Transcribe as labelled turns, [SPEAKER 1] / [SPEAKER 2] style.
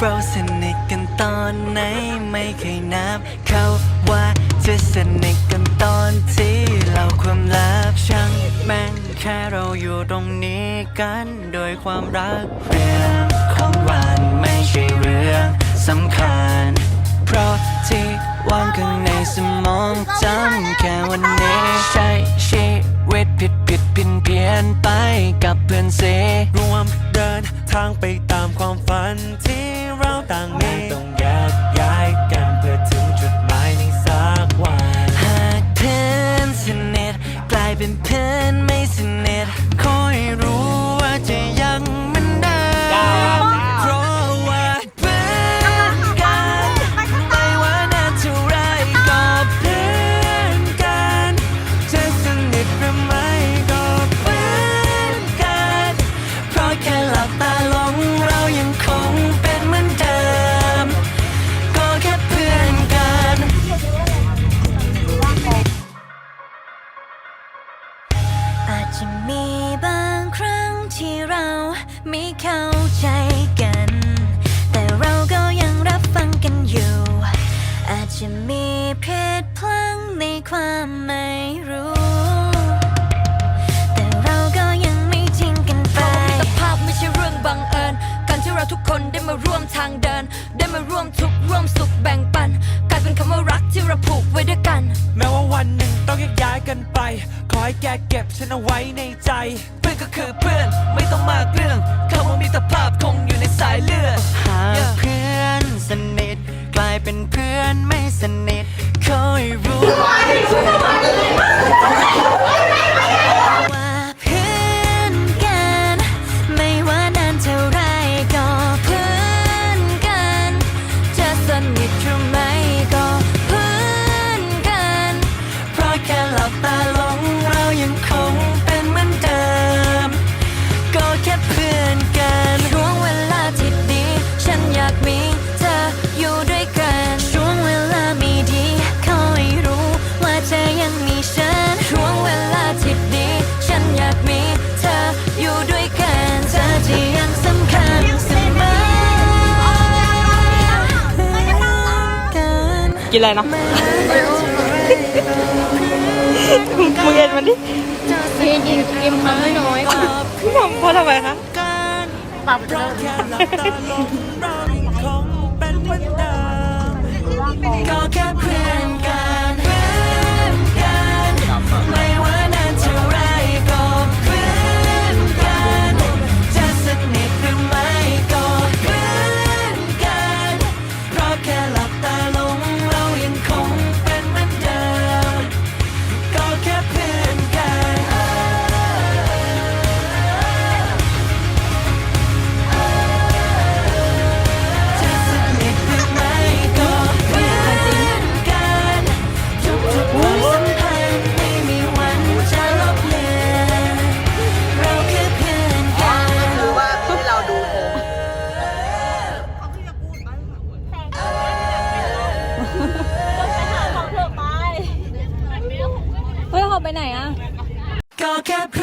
[SPEAKER 1] เราสนิทกันตอนไหนไม่เคยนับ เขาว่าจะสนิทกันตอนที่เราความลับช่างแม่งแค่เราอยู่ตรงนี้กันโดยความรักเรื่องของวันไม่ใช่เรื่องสำคัญ เพราะที่วางข้างในสมองจำแค่วันนี้ใช้ชีวิตผิดผิดพินเพี้ยนไปกับเพื่อนเส
[SPEAKER 2] รวม ดินทางไปตามความฝันที่เราต่างมีต้องแยกย้ายกัน
[SPEAKER 1] บางครั้งที่เราไม่เข้าใจกัน แต่เราก็ยังรับฟังกันอยู่ อาจจะมีเพศพลังในความไม่รู้ แต่เราก็ยังไม่ทิ้งกันไป
[SPEAKER 3] มิตรภาพไม่ใช่เรื่องบังเอิญ การที่เราทุกคนได้มาร่วมทางเดิน ได้มาร่วมทุกข์ร่วมสุขแบ่งปัน กลายเป็นคำว่ารักที่เราผูกไว้ด้วยกัน
[SPEAKER 2] แม้ว่าวันหนึ่งต้อง แยกย้ายกันไป ขอให้แกเก็บฉันเอาไว้ในใจ
[SPEAKER 1] เพื่อนก็คือเพื่อนไม่ต้องมากเรื่องคำว่ามิตรภาพคงอยู่ในสายเลือดหากเพื่อน กินอะไรเนาะ
[SPEAKER 4] มึงเอ็นมันดิ
[SPEAKER 3] กินกินกินมาน้อยค่ะ
[SPEAKER 4] เพราะทำไมคะ
[SPEAKER 3] ปรับ
[SPEAKER 2] เพราะแค่หลับตาลงเรายั
[SPEAKER 1] I can't.